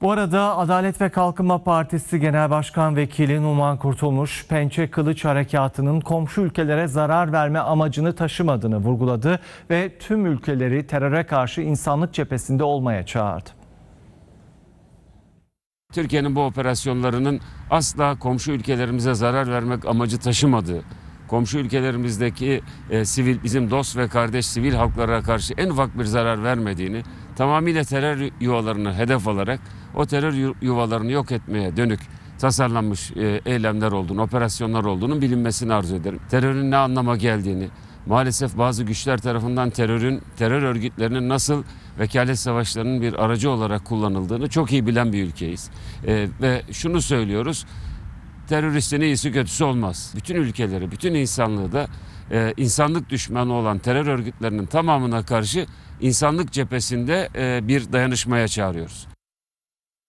Bu arada Adalet ve Kalkınma Partisi Genel Başkan Vekili Numan Kurtulmuş, Pençe Kılıç Harekatı'nın komşu ülkelere zarar verme amacını taşımadığını vurguladı ve tüm ülkeleri teröre karşı insanlık cephesinde olmaya çağırdı. Türkiye'nin bu operasyonlarının asla komşu ülkelerimize zarar vermek amacı taşımadığı, komşu ülkelerimizdeki e, sivil bizim dost ve kardeş sivil halklara karşı en ufak bir zarar vermediğini, tamamıyla terör yuvalarını hedef alarak o terör yu- yuvalarını yok etmeye dönük tasarlanmış e, eylemler olduğunu, operasyonlar olduğunu bilinmesini arzu ederim. Terörün ne anlama geldiğini, maalesef bazı güçler tarafından terörün, terör örgütlerinin nasıl vekalet savaşlarının bir aracı olarak kullanıldığını çok iyi bilen bir ülkeyiz. Ee, ve şunu söylüyoruz, teröristin iyisi kötüsü olmaz. Bütün ülkeleri, bütün insanlığı da e, insanlık düşmanı olan terör örgütlerinin tamamına karşı insanlık cephesinde e, bir dayanışmaya çağırıyoruz.